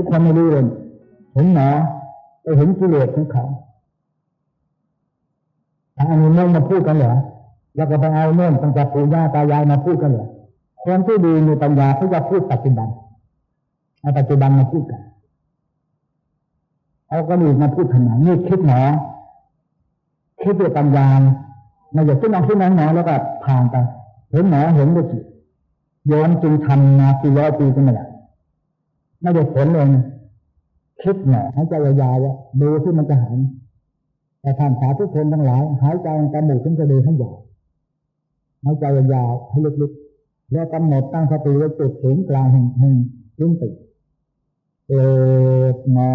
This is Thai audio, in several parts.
ทุกคนไม่รู้เลยเห็นหนอไปเห็นกิเลสของเขาอันนี้โน่มาพูดกันเหรอแล้วก็ไปเอาโน่นตั้งแต่ปู่ย่าตายายมาพูดกันเหรอคนที่ดีมีปัญญาเขาจะพูดปัจจุบันเอาปัจจุบันมาพูดกันเอาก็นีมาพูดขนาดนี่คิดหนอคิดด้วยปัญญาไม่อยากคิดน้องคิดน้องหนอแล้วก็ผ่านไปเห็นหนอเห็นด้วยจิตโยมจึงทำมากี่ร้อยปีก็ไม่ได้ ไม่ได้ผลเลยนะคิดหน่อยหายใจยาวๆดูที่มันจะหายแต่ท่านสาธุชนทั้งหลายหายใจกำหนดขึ้นจะดูให้ยาวหายใจยาวให้ลึกๆแล้วกำหนดตั้งสติไว้จุดศูนย์กลางแห่งแห่งลิ้นติเปิดหนอ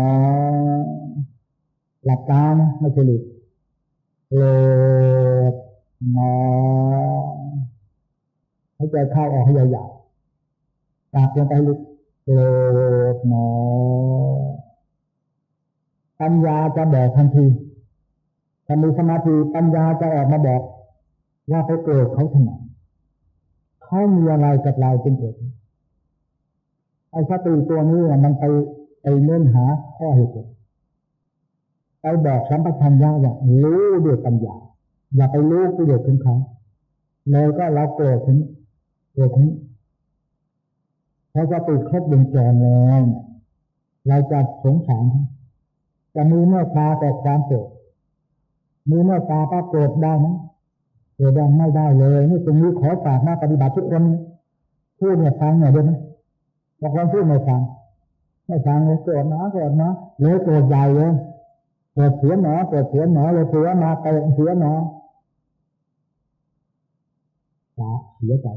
หลับตานะไม่ใช่หลุดเปิดหนอหายใจเข้าออกให้ยาวๆตากลงไปลึก โกรธหนอปัญญาจะบอกทันทีถ้ามีสมาธิปัญญาจะออกมาบอก ว่าไปโกรธเขาทำไมเขามีอะไรกับเราเป็นเหตุไอ้สติตัวนี้มันไปไปเน้นหาข้อเหตุไปบอกสัมปชัญญะว่ารู้ด้วยปัญญา อย่าไปรู้ประโยชน์ของเขาเลยก็เราโกรธถึงโกรธถึง พอสติครบวงจรแล้วเราจะสงสารจะมีเมตตาแต่ความโกรธมีเมตตาป้าโกรธได้ไหมโกรธได้ไม่ได้เลย นี่ตรงนี้ขอฝากมาปฏิบัติทุกคนพูดเนี่ยฟังหน่อยได้ไหมบางคนพูดไม่ฟังไม่ฟังเลยโกรธนะโกรธนะเลยโกรธใหญ่เลยโกรธเสียหนอโกรธเสียหนอเลยเสียมาเตะเสียหนอสาเสียใจ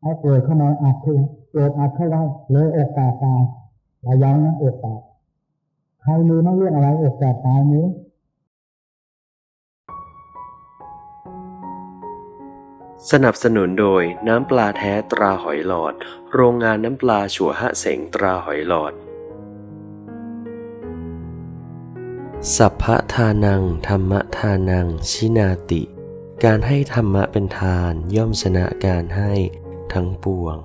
เอาเกิดเข้ามาอัดคือเกิดอัดเข้าไว้เลยอกแตกตายระวังนะอกแตกใครมีไม่เรื่องอะไรอกแตกตายนี้สนับสนุนโดยน้ำปลาแท้ตราหอยหลอด โรงงานน้ำปลาฉัวหะเสงตราหอยหลอด สัพพะทานัง ธรรมทานัง ชินาติ การให้ธรรมะเป็นทานย่อมชนะการให้ ทั้งปวง